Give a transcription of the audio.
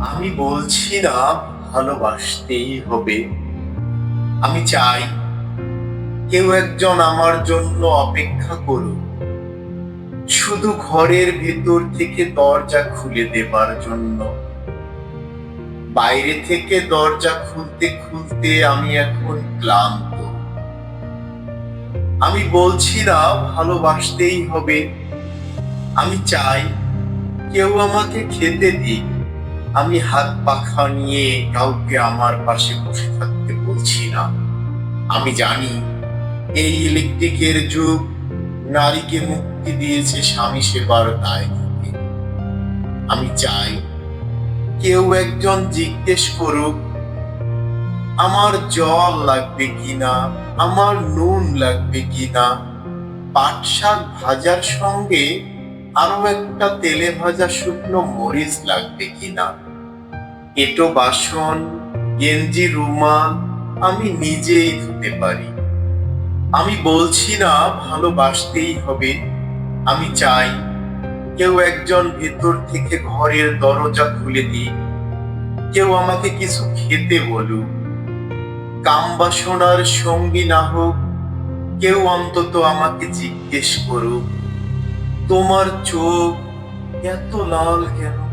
আমি বলছি না ভালোবাসতেই হবে। আমি চাই কেউ একজন আমার জন্য অপেক্ষা করুক। শুধু ঘরের ভেতর থেকে দরজা খুলে দেবার জন্য। বাইরে থেকে দরজা খুলতে খুলতে আমি এখন ক্লান্ত। আমি বলছি না ভালোবাসতেই হবে। আমি চাই কেউ আমাকে খেতে দিক। আমি হাত পাখা নিয়ে কাউকে আমার পাশে বসে থাকতে বলছি না। আমি জানি এই ইলেকট্রিকের যুগ, নারীকে মুক্তি দিয়েছে স্বামী সেবার দায় আমি চাই কেউ একজন জিজ্ঞেস করুক, আমার জল লাগবে কিনা, আমার নুন লাগবে কিনা? পাট শাক ভাজার সঙ্গে আরও একটা তেলে ভাজা শুকনো মরিচ লাগবে কিনা? এটো বাসন, গেঞ্জি, রুমাল আমি নিজেই ধুতে পারি। আমি বলছি না ভালোবাসতেই হবে। আমি চাই কেউ একজন ভেতর থেকে ঘরের দরজা খুলে দিই কেউ আমাকে কিছু খেতে বলুক। কাম বাসনার সঙ্গী না হোক, কেউ অন্তত আমাকে জিজ্ঞেস করুক। তোমার চোখ এত লাল কেন?